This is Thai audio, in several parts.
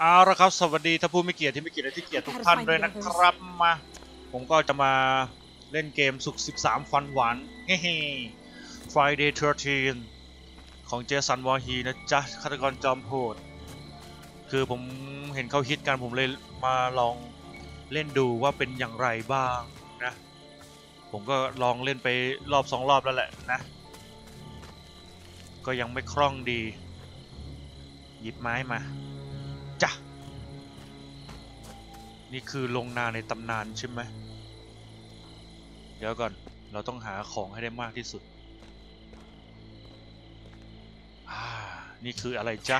เอาละครับสวัสดีท่านผู้มีเกียรติที่มีเกียรติและที่เกียรติทุกท่านด้วยนะครับมาผมก็จะมาเล่นเกมสุกร์13 ฟันหวานเฮ้ Friday 13 ของเจสันวอฮีนะจ๊ะฆาตกรจอมโหด คือผมเห็นเขาฮิตกันผมเลยมาลองเล่นดูว่าเป็นอย่างไรบ้างนะ ผมก็ลองเล่นไปรอบสองรอบแล้วแหละนะ ก็ยังไม่คล่องดี หยิบไม้มา จ้ะ นี่คือลงนาในตำนานใช่ไหม เดี๋ยวก่อน เราต้องหาของให้ได้มากที่สุดอ่านี่คืออะไรจ๊ะ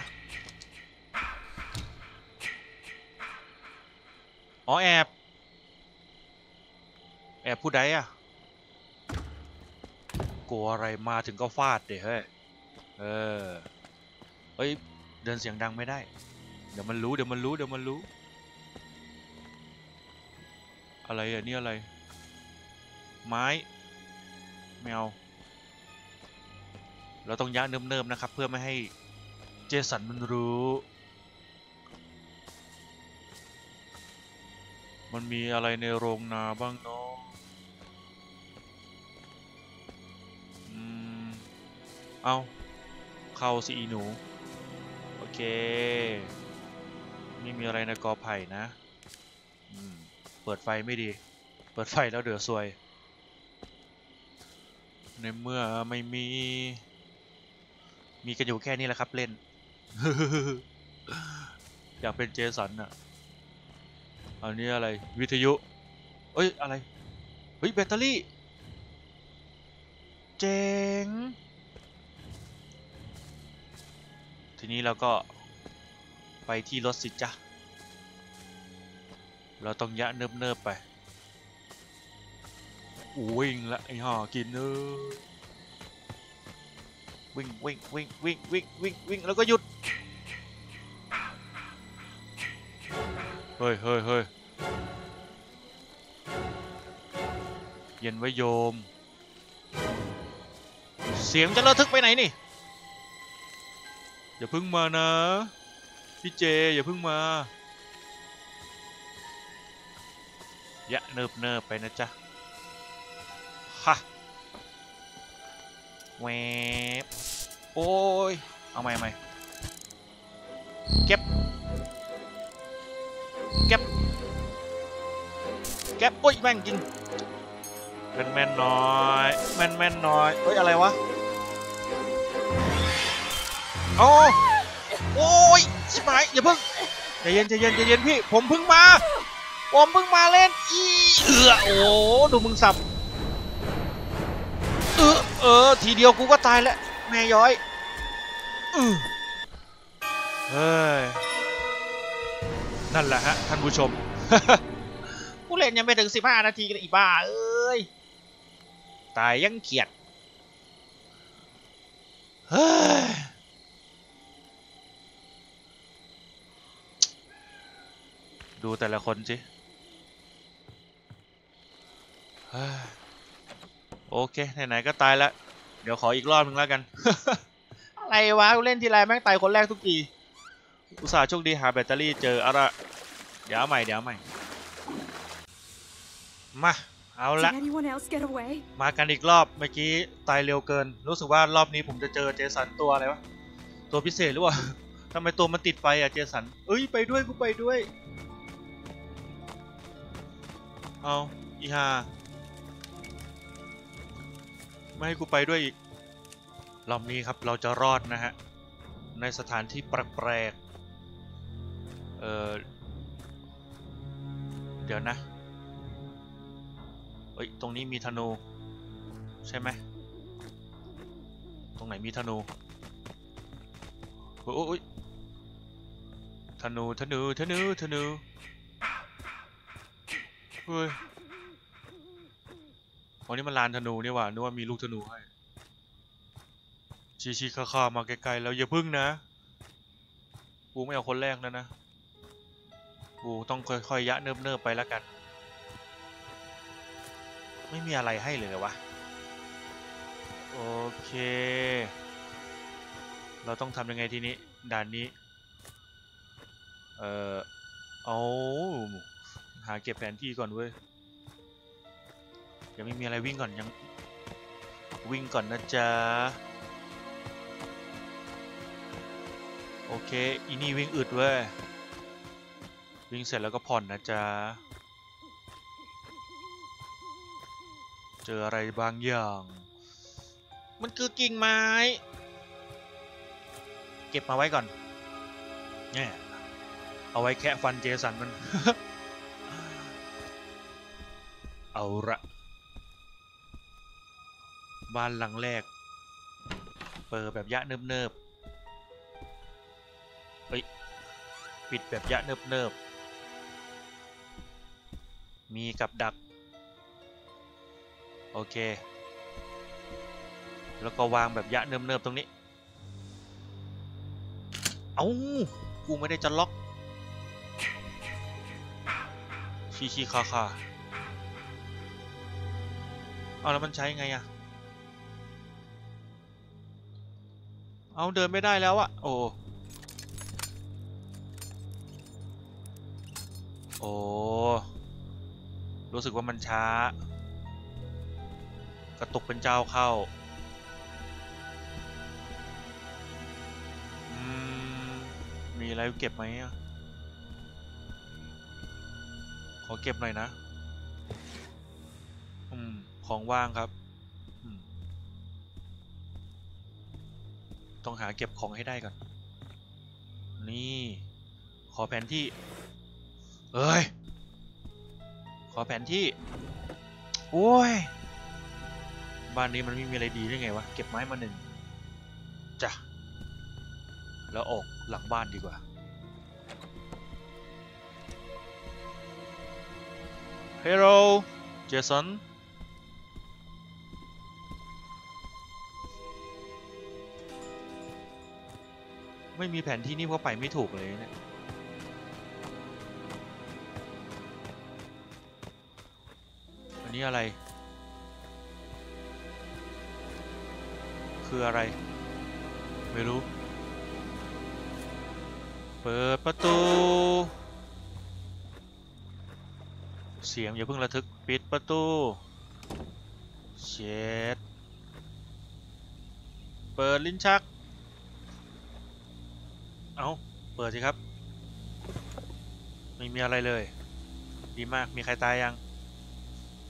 อ๋อแอบ แอบผู้ใดอะกลัวอะไรมาถึงก็ฟาดเดี๋ยเฮ้ย เออ เฮ้ย เดินเสียงดังไม่ได้ ดี๋ยวมันรู้เดี๋ยวมันรู้เดี๋ยวมันรู้ อะไรอะนี่อะไร ไม้แมวเราต้องย่าเนิมๆนะครับ เพื่อไม่ให้เจสันมันรู้ มันมีอะไรในโรงนาบ้างเนาะอืม เอา เข้าสิอีหนู โอเค ไม่มีอะไรในกอไผ่นะเปิดไฟไม่ดี เปิดไฟแล้วเดือดซวย ในเมื่อไม่มี มีกันอยู่แค่นี้แหละครับเล่น อยากเป็นเจสันอะอันนี้อะไรวิทยุ เอ้ย อะไร เฮ้ย แบตเตอรี่ เจ๋ง ทีนี้เราก็ ไปที่รถสิจ้ะเราต้องยะเนิบๆไปวิ่งละไอ้ห่ากินเออวิ่งวิ่งวิ่งวิ่งวิ่งวิ่งวิ่งแล้วก็หยุด เฮ้ยเฮ้ยเฮ้ยเย็นไว้โยม เสียงจะระทึกไปไหนนี่ อย่าพึ่งมานะ พี่เจอย่าเพึ่งมาอย่าเนิบเนิบไปนะจ๊ะฮะแวบโอ้ย เอาใหม่เอาใหม่เก็บ เก็บ เก็บโอ้ยแม่งจริงแม่นแม่นน้อยแม่นแม่นน้อยเฮ้ย อะไรวะ โอ้โอ้ย ชิบหายอย่าเพิ่งใจเย็นใจเย็นใจเย็นพี่ ผมเพิ่งมา ผมเพิ่งมาเล่นอีเอือโอ้ดูมึงสับเออเออทีเดียวกูก็ตายแล้วแม่ย้อยเออเฮ้ยนั่นแหละฮะท่านผู้ชมผู้เล่นยังไม่ถึง 15 นาทีกันอีบ้าเอ้ยตายยังเกียดเฮ้ย ดูแต่ละคนสิเฮ้ยโอเค ไหนๆก็ตายแล้วเดี๋ยวขออีกรอบนึงแล้วกัน อะไรวะกูเล่นทีไรแม่งตายคนแรกทุกที อุตส่าห์โชคดีหาแบตเตอรี่เจอเอาละเดี๋ยวเอาใหม่เดี๋ยวเอาใหม่ มา เอาละ Did anyone else get away? มากันอีกรอบ เมื่อกี้ตายเร็วเกิน รู้สึกว่ารอบนี้ผมจะเจอเจสันตัวอะไรวะ ตัวพิเศษหรือเปล่าทำไมตัวมันติดไฟอะเจสัน เอ้ยไปด้วยกูไปด้วย เอาอีฮาไม่ให้กูไปด้วยอีกรอบนี้ครับเราจะรอดนะฮะ ในสถานที่แปลกๆเออเดี๋ยวนะเอ้ยตรงนี้มีธนู ใช่ไหมตรงไหนมีธนูโอ้ยโอ้ยธนูธนูธนูธนู เฮ้ยวันนี้มันลานธนูนี่หว่านึกว่ามีลูกธนูให้ ชี้ชี้ข้าข้ามาไกลๆแล้วอย่าพึ่งนะ กูไม่เอาคนแรกแล้วนะ กูต้องค่อยๆยะเนิบๆไปแล้วกัน ไม่มีอะไรให้เลยเหรอวะ โอเค เราต้องทำยังไงทีนี้ ด่านนี้ เอ่อ เอา หาเก็บแผนที่ก่อนเว้ยยังไม่มีอะไรวิ่งก่อนยังวิ่งก่อนนะจ๊ะโอเคอีนี่วิ่งอึดเว้ยวิ่งเสร็จแล้วก็ผ่อนนะจ๊ะเจออะไรบางอย่าง มันคือกิ่งไม้ เก็บมาไว้ก่อนเนี่ยเอาไว้แค่ฟันเจสันมัน เอาละบ้านหลังแรก เปิดแบบยะเนิบๆเฮ้ยปิดแบบยะเนิบๆมีกับดัก โอเค แล้วก็วางแบบยะเนิบๆตรงนี้ เอา้ากูไม่ได้จะล็อกชีชีคาคา เอาแล้วมันใช้ไงอะเอาเดินไม่ได้แล้วอะโอ้โอ้รู้สึกว่ามันช้า กระตุกเป็นเจ้าเข้าอืมมีอะไรเก็บไหมขอเก็บหน่อยนะ อืม ของว่างครับต้องหาเก็บของให้ได้ก่อน นี่ ขอแผนที่ เอ้ย ขอแผนที่ โอ้ย บ้านนี้มันไม่มีอะไรดีได้ไงวะ เก็บไม้มาหนึ่งจ้ะ แล้วออกหลังบ้านดีกว่า Hello Jason ไม่มีแผนที่นี่ก็ไปไม่ถูกเลยเนี่ยอันนี้อะไร คืออะไร ไม่รู้ เปิดประตู เสียงอย่าเพิ่งระทึกปิดประตูเช็ดเปิดลิ้นชัก เอาเปิดสิครับ ไม่มีอะไรเลย ดีมากมีใครตายยัง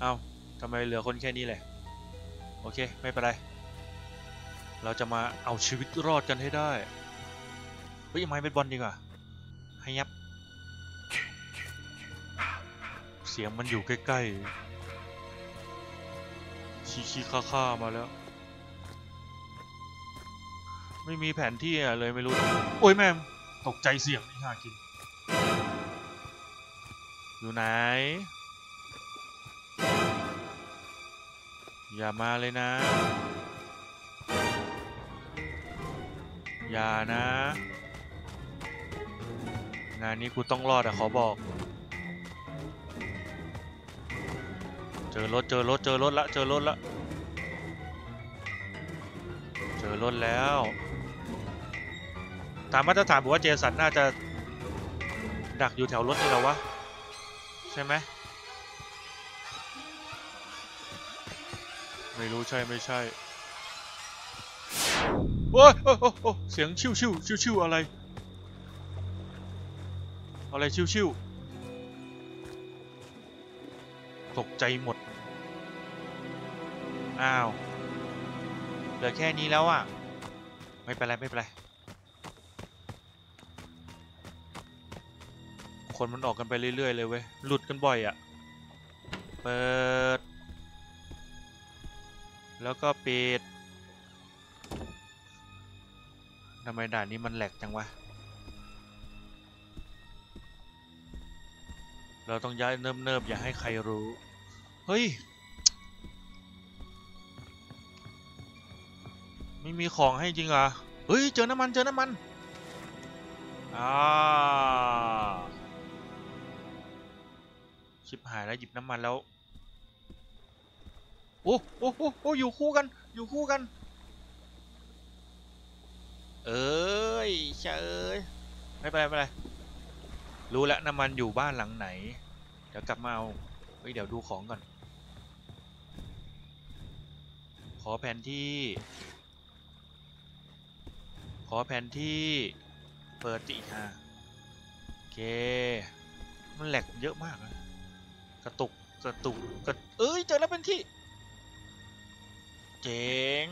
เอาทำไมเหลือคนแค่นี้เลย โอเค ไม่เป็นไร เราจะมาเอาชีวิตรอดกันให้ได้ เฮ้ยไม้เป็นบอลดีกว่า ให้ยับ เสียงมันอยู่ใกล้ๆชี้ชี้ค่าค่าๆมาแล้ว ไม่มีแผนที่อะเลยไม่รู้ โอ้ยแม่ตกใจเสียงนี่ฮากิน อยู่ไหน อย่ามาเลยนะ อย่านะ งานนี้กูต้องรอดอะขอบอก เจอรถเจอรถเจอรถละเจอรถละเจอรถแล้ว ตามมาตรฐานบอกว่าเจสันน่าจะดักอยู่แถวรถนี่แล้ววะ ใช่ไหมไม่รู้ใช่ไม่ใช่โอ้ยโอ้โอ้โอ้เสียงชิวชิวชิวชิวอะไร อะไรชิวชิวตกใจหมด อ้าว เหลือแค่นี้แล้วอะ ไม่เป็นไร ไม่เป็นไร คนมันออกกันไปเรื่อยๆเลยเว้ย หลุดกันบ่อยอะ เปิด แล้วก็ปิดทำไมด่านนี้มันแหลกจังวะ เราต้องย้ายเนิบๆอย่าให้ใครรู้ เฮ้ย ไม่มีของให้จริงเหรอเฮ้ย เจอน้ำมัน เจอน้ำมัน อ่า ชิบหายแล้วหยิบน้ำมันแล้ว โอ้โอ้โอ้โอ้อยู่คู่กัน อยู่คู่กัน เอ้ยเชยไม่เป็นไรไม่เป็นไรรู้แล้วน้ำมันอยู่บ้านหลังไหน เดี๋ยวกลับมาเอาเฮ้ยเดี๋ยวดูของก่อน ขอแผนที่ ขอแผนที่เปิดติฮะโอเค มันแหลกเยอะมากนะ ระตุกกระตุกกระเอ้ยเจอแล้วเป็นที่ เจ๋ง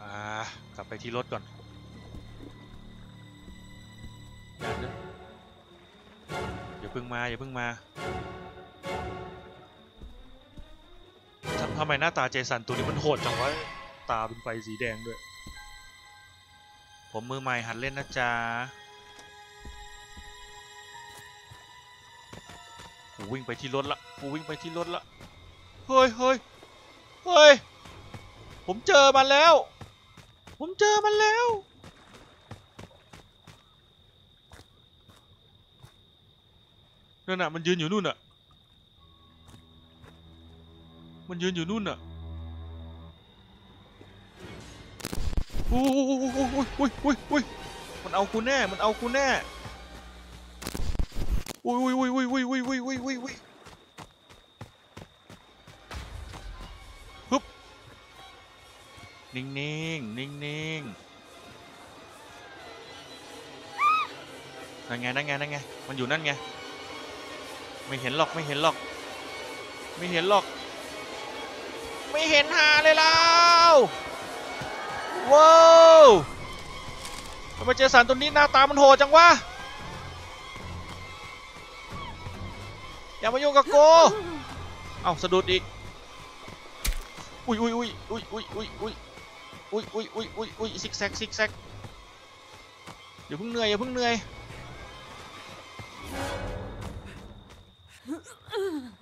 อ่ากลับไปที่รถก่อนอย่าเนอะอย่าเพิ่งมาอย่าเพิ่งมาทำทำไมหน้าตาเจสันตัวนี้มันโหดจังวะตาเป็นไฟสีแดงด้วย ผมมือใหม่หัดเล่นนะจ๊ะ วิ่งไปที่รถละกูวิ่งไปที่รถละเฮ้ยเฮ้ยเฮ้ยผมเจอมันแล้ว ผมเจอมันแล้วนั่นน่ะมันยืนอยู่นู่นน่ะมันยืนอยู่นู่นน่ะโอ้ยโอ้ยโอ้ยโอ้ยโอ้ยมันเอากูแน่ มันเอากูแน่ อ้ยโอ้ยโอ้ยโอ้ยโอ้ยโอ้ยโอ้ยโอ้ยโอ้ยโอ้ยฮึบนิ่งนิ่งนิ่งนิ่งนั่นไงนั่นไงนั่นไงมันอยู่นั่นไงไม่เห็นหรอกไม่เห็นหรอก ไม่เห็นหรอก ไม่เห็นหาเลยแล้วว้าวทำไมเจสันตัวนี้หน้าตามันโหดจังวะ อย่ามายุ่งกับกูเอาสะดุดอีก อุ้ยอุ้ยอุ้ยอุ้ยอุ้ยอุ้ยอุ้ยอุ้ยอุ้ยอุ้ยอุ้ยอุ้ยซิกแซกซิกแซกอย่าเพิ่งเหนื่อยอย่าเพิ่งเหนื่อย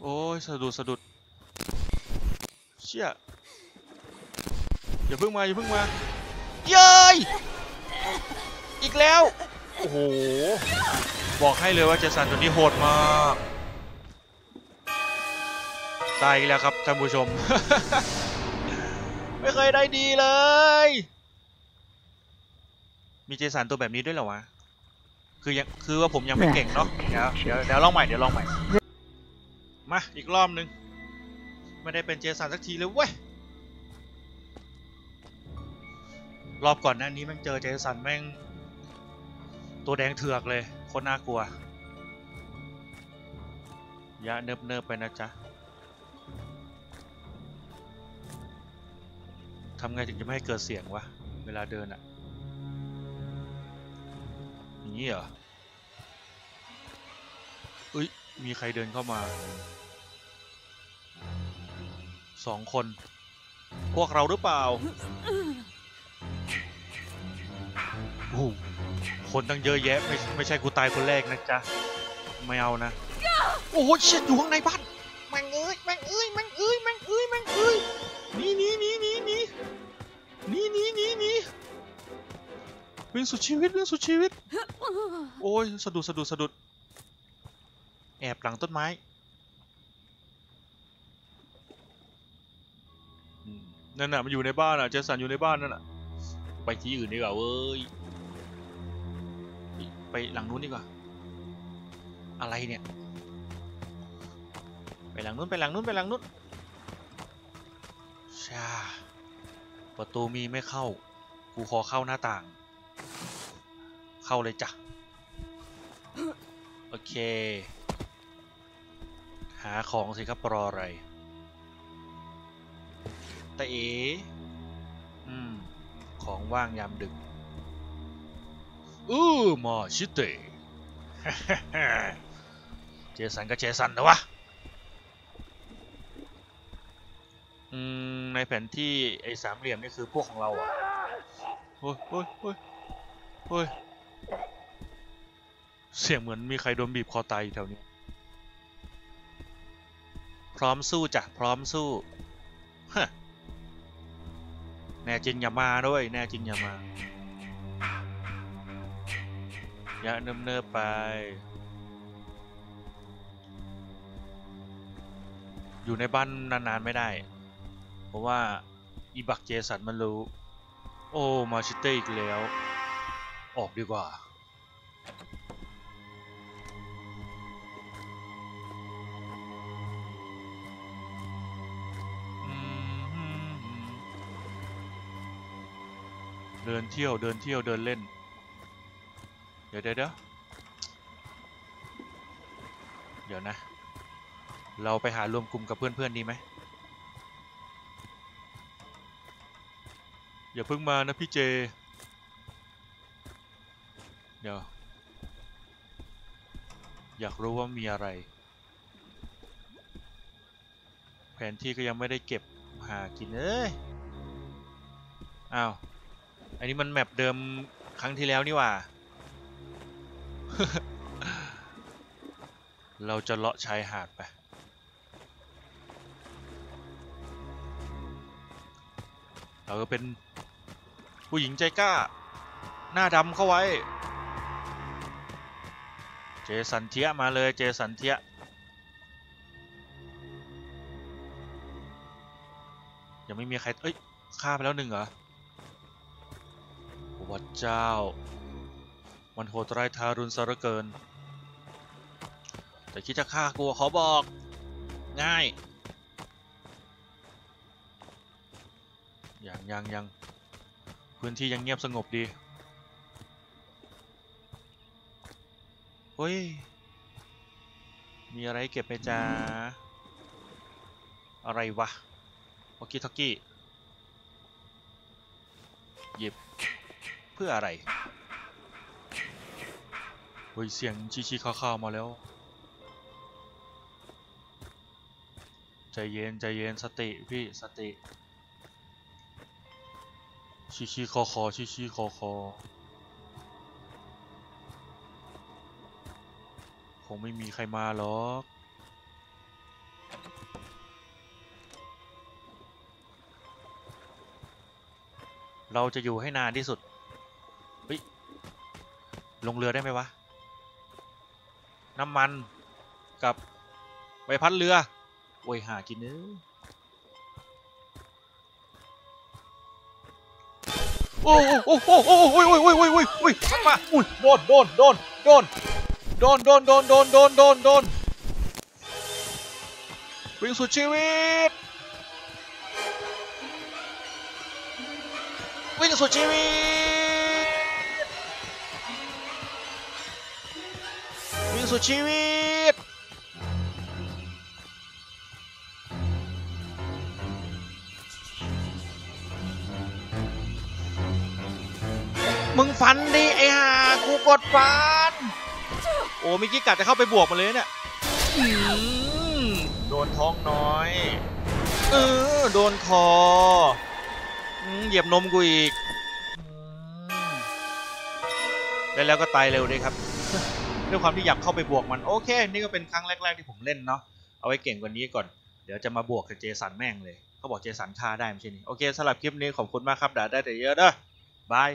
โอ้ยสะดุดสะดุด เชี่ยอย่าเพิ่งมาอย่าเพิ่งมา เย้ย อีกแล้ว โอ้โห บอกให้เลยว่าเจสันตัวนี้โหดมาก ตายอีกแล้วครับท่านผู้ชม ไม่เคยได้ดีเลย มีเจสันตัวแบบนี้ด้วยเหรอวะ คือยังคือว่าผมยังไม่เก่งเนาะเดี๋ยวเดี๋ยวเดี๋ยวลองใหม่เดี๋ยวลองใหม่ มาอีกรอบหนึ่งไม่ได้เป็นเจสันสักทีเลยเว้ย รอบก่อนหน้านี้แม่งเจอเจสันแม่ง ตัวแดงเถือกเลยโคตรน่ากลัวอย่าเนิบเนิบๆไปนะจ๊ะ ทำไงถึงจะไม่ให้เกิดเสียงวะ เวลาเดินอะอย่างนี้เหรอเอ้ย มีใครเดินเข้ามาสองคน พวกเราหรือเปล่าโอ้โหคนตั้งเยอะแยะ ไม่ไม่ใช่กูตายคนแรกนะจ๊ะ ไม่เอานะ โอ้โหเชี่ยอยู่ข้างในบ้านม่งเอ้ยม่งเอ้ยม่งเอ้ยม่งเอ้ยม่งเอ้ยหนี่นี่ นี่นี่นี่นี่นี่นี่นี่วิ่งสุดชีวิตวิ่งสุดชีวิต โอ้ยสะดุดสะดุดสะดุด แอบหลังต้นไม้นั่นน่ะมันอยู่ในบ้านอะเจสันอยู่ในบ้านนั่นน่ะไปที่อื่นดีกว่าเว้ยไปหลังนู้นดีกว่า อะไรเนี่ย ไปหลังนู้นไปหลังนู้นไปหลังนู้นชา ประตูมีไม่เข้า กูขอเข้าหน้าต่าง เข้าเลยจ้ะ โอเค หาของสิครับรออะไรแต่เออืม ของว่างยามดึกอือมาชิเต เจสันก็เจสันนะวะ อืมในแผนที่ไอ้สามเหลี่ยมนี่คือพวกของเราอะโอ้ยโอ้ยโอ้ยโอ้ยเสียงเหมือนมีใครโดนบีบคอตายอยู่แถวนี้ พร้อมสู้จ้ะพร้อมสู้ฮะแน่จริงอย่ามาด้วยแน่จริงอย่ามาอย่าเนิบๆไป อยู่ในบ้านนานๆไม่ได้ เพราะว่าอีบักเจสันมันรู้ โอ้มาชิเต้อีกแล้วอออกดีกว่า เดินเที่ยวเดินเที่ยวเดินเล่น เดี๋ยวเดี๋ยวเดี๋ยวเดี๋ยวนะ เราไปหารวมกลุ่มกับเพื่อนๆดีไหม อย่าเพิ่งมานะพี่เจ เดี๋ยว อยากรู้ว่ามีอะไร แผนที่ก็ยังไม่ได้เก็บหากินเอ้ย อ้าว อันนี้มันแมปเดิมครั้งที่แล้วนี่ว่า เราจะเลาะชายหาดไปเราก็เป็น ผู้หญิงใจกล้า หน้าดำเข้าไว้ เจสันเทียมาเลยเจสันเทียยังไม่มีใคร เอ้ยฆ่าไปแล้วหนึ่งเหรอวัดเจ้า มันโหดร้ายทารุณซะเหลือเกิน แต่คิดจะฆ่ากูขอบอก ง่าย ยังยังยัง พื้นที่ยังเงียบสงบดีเฮ้ย มีอะไรเก็บไหมจ๊ะอะไรวะวอกกี้ทอกกี้ หยิบ เพื่ออะไร เฮ้ย เสียงชีชีข้าวๆมาแล้ว ใจเย็น ใจเย็น สติ พี่ สติ ชีชีคอคอชีชีคอคอคงไม่มีใครมาหรอก เราจะอยู่ให้นานที่สุดเฮ้ยลงเรือได้ไหมวะ น้ำมันกับใบพัดเรือ โอ้ยหากินเนื้อ โอ้โอ้โอ้โอ้โอ้ยโอ้ยโอ้ยโอ้ยโอ้ยโอ้ยมันมาอุ้ยโดนโดนโดนโดนโดนโดนโดนโดนโดนโดนโดนวิ่งสุดชีวิตวิ่งสุดชีวิตวิ่งสุดชีวิต มึงฟันดิไอ้ห่ากูกดฟัน โอ้เมิกี้กัดจะเข้าไปบวกมาเลยเนี่ยโดนท้องน้อย เออ โดนคอเหยียบนมกูอีกอืมได้แล้วก็ตายเร็วดีครับด้วยความที่อยากเข้าไปบวกมัน โอเค นี่ก็เป็นครั้งแรก ๆ ที่ผมเล่นเนาะ เอาไว้เก่งกว่านี้ก่อน เดี๋ยวจะมาบวกกับเจสันแม่งเลย เขาบอกเจสันฆ่าได้ไม่ใช่นี่ โอเคสำหรับคลิปนี้ขอบคุณมากครับด่าได้แต่เยอะเด้อบาย